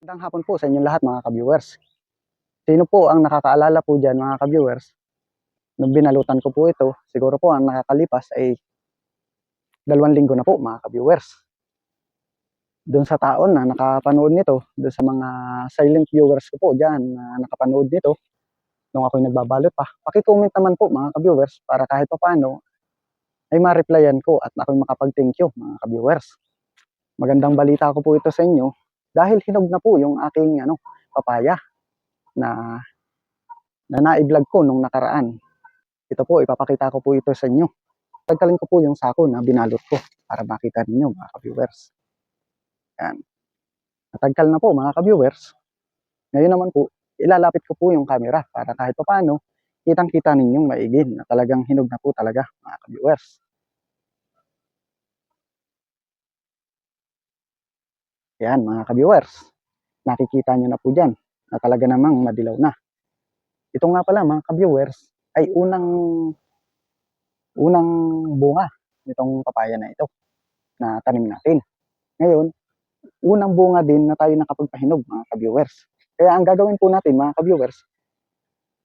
Magandang hapon po sa inyong lahat mga ka-viewers. Sino po ang nakakaalala po dyan mga ka-viewers? Nung binalutan ko po ito, siguro po ang nakakalipas ay dalawang linggo na po mga ka-viewers. Doon sa taon na nakapanood nito, doon sa mga silent viewers ko po dyan na nakapanood nito, nung ako'y nagbabalot pa, pakicomment naman po mga ka-viewers para kahit pa paano ay ma-replyan ko at ako'y makapag-thank you mga ka-viewers. Magandang balita ko po ito sa inyo dahil hinog na po yung aking ano, papaya na na na-vlog ko nung nakaraan. Ito po, ipapakita ko po ito sa inyo. Tagkalin ko po yung sako na binalot ko para makita ninyo mga ka-viewers. Yan. Natagkal na po mga ka-viewers. Ngayon naman po, ilalapit ko po yung camera para kahit pa paano, kitang-kita ninyong maigin na talagang hinog na po talaga mga ka-viewers. Yan mga ka-viewers. Nakikita nyo na po dyan na talaga namang madilaw na. Ito nga pala mga ka-viewers ay unang unang bunga nitong papaya na ito na tanim natin. Ngayon, unang bunga din na tayo nakapagpahinog mga ka-viewers. Kaya ang gagawin po natin mga ka-viewers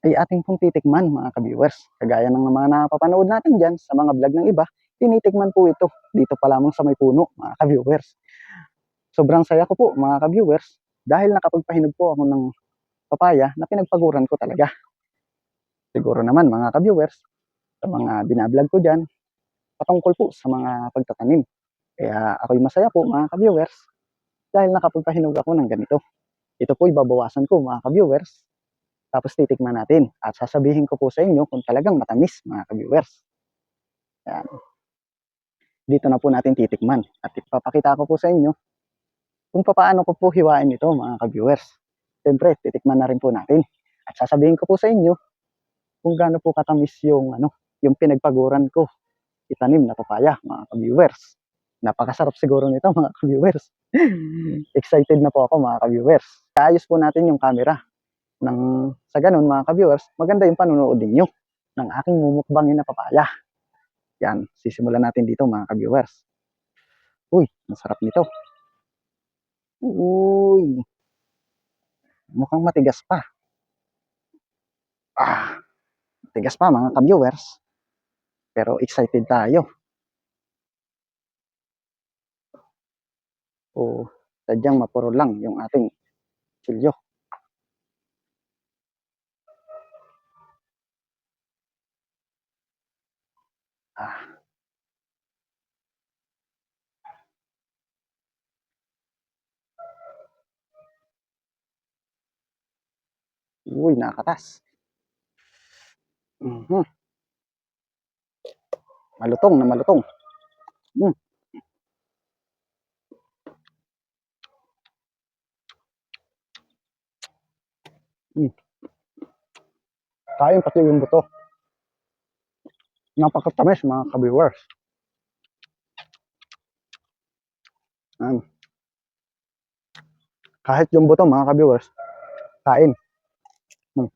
ay ating pong titikman mga ka-viewers. Kagaya ng mga napapanood natin dyan sa mga vlog ng iba, tinitikman po ito dito pa lamang sa may puno mga ka-viewers. Sobrang saya ko po mga ka-viewers dahil nakapagpahinog po ako ng papaya na pinagpaguran ko talaga. Siguro naman mga ka-viewers, sa mga binablog ko dyan, patungkol po sa mga pagtatanim. Kaya ako'y masaya po mga ka-viewers dahil nakapagpahinog ako ng ganito. Ito po ibabawasan ko mga ka-viewers. Tapos titikman natin at sasabihin ko po sa inyo kung talagang matamis mga ka-viewers. Yan. Dito na po natin titikman at ipapakita ko po sa inyo kung paano ko po hiwain ito mga ka-viewers. Siyempre, titikman na rin po natin. At sasabihin ko po sa inyo kung gaano po katamis yung ano, yung pinagpaguran ko itanim na papaya mga ka-viewers. Napakasarap siguro nito mga ka-viewers. Excited na po ako mga ka-viewers. Kaayos po natin yung camera. Nang sa ganun mga ka-viewers, maganda yung panunood ninyo ng aking mumukbangin na papaya. Yan, sisimulan natin dito mga ka-viewers. Uy, masarap nito. Uy. Mukhang matigas pa. Ah, matigas pa mga ka-viewers. Pero excited tayo. O sadyang mapuro lang yung ating silyo. Ah. Uy, nakatas. Mhm. Malutong na malutong. Mm. Mm. Kain pati yung buto. Napakatamis mga ka-viewers. Yan. Kahit yung buto mga ka-viewers, kain. Mm.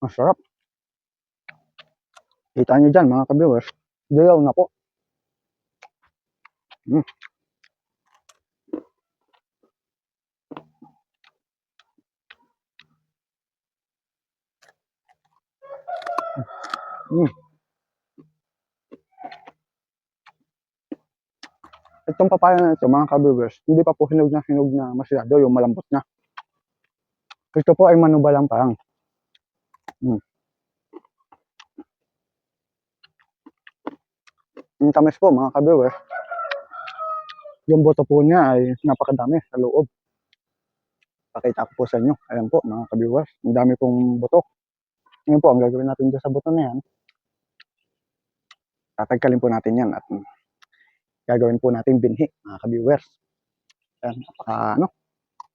Masarap. Kita nyo dyan mga ka-viewers, dilaw na po. Mm. Mm. Itong papaya na ito, mga ka-viewers, hindi pa po hinog na hinog na masyado, yung malambot na. Ito po ay manubalang parang. Mm. Yung tamis po, mga ka-viewers, yung buto po niya ay napakadami sa loob. Pakita ko po sa inyo. Ayan po, mga ka-viewers, ang dami pong buto. Ngayon po, ang gagawin natin dyan sa buto na yan, tatagkalin po natin yan at gagawin po natin binhi, mga ka-viewers. Ayan, napaka, ano,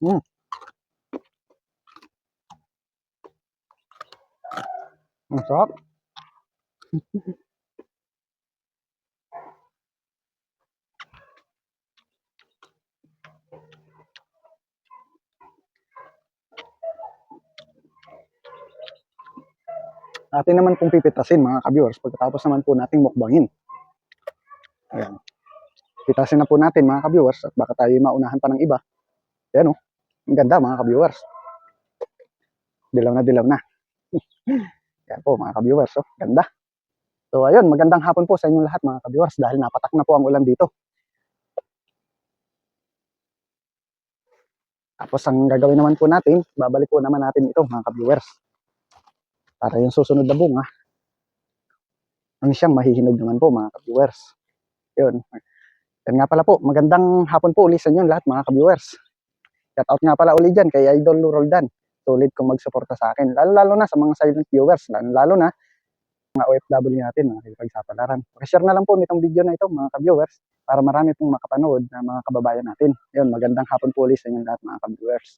mm. Ang sarap. Atin naman pong pipitasin mga ka-viewers pagkatapos naman po nating mukbangin. Ayan. Pitasin na po natin mga ka-viewers at baka tayo maunahan pa ng iba. Ayan oh. Ang ganda mga ka-viewers. Dilaw na dilaw na. Yan po mga ka-viewers. Oh. Ganda. So ayun, magandang hapon po sa inyong lahat mga ka-viewers dahil napatak na po ang ulan dito. Tapos ang gagawin naman po natin, babalik po naman natin ito mga ka-viewers. Para yung susunod na bunga, ang siyang mahihinog naman po mga ka-viewers. Yun. Yan nga pala po, magandang hapon po ulit sa inyo lahat mga ka-viewers. Shout out nga pala ulit dyan kay Idol Roldan. Solid kung magsuporta sa akin. Lalo-lalo na sa mga silent viewers. Lalo na mga OFW natin, mga kapagsapalaran. Pakishare na lang po nitong video na ito mga ka-viewers para marami pong makapanood na mga kababayan natin. Yun, magandang hapon po ulit sa inyo lahat mga ka-viewers.